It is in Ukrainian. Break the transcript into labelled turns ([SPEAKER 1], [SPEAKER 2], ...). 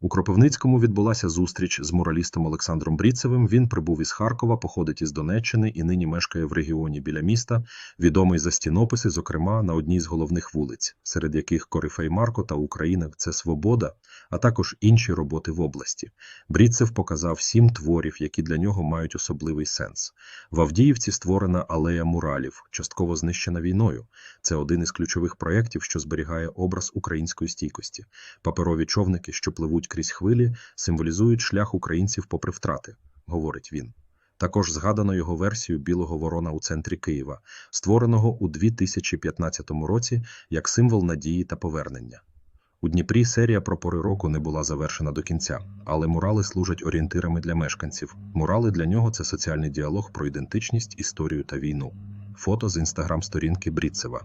[SPEAKER 1] У Кропивницькому відбулася зустріч з муралістом Олександром Бріцевим. Він прибув із Харкова, походить із Донеччини і нині мешкає в регіоні біля міста, відомий за стінописи, зокрема на одній з головних вулиць, серед яких Корифей Марко та Україна це свобода, а також інші роботи в області. Бріцев показав сім творів, які для нього мають особливий сенс. В Авдіївці створена алея муралів, частково знищена війною. Це один із ключових проєктів, що зберігає образ української стійкості. Паперові човники, що пливуть крізь хвилі, символізують шлях українців попри втрати, говорить він. Також згадано його версію Білого ворона у центрі Києва, створеного у 2015 році як символ надії та повернення. У Дніпрі серія про пори року не була завершена до кінця, але мурали служать орієнтирами для мешканців. Мурали для нього це соціальний діалог про ідентичність, історію та війну. Фото з інстаграм-сторінки Бріцева.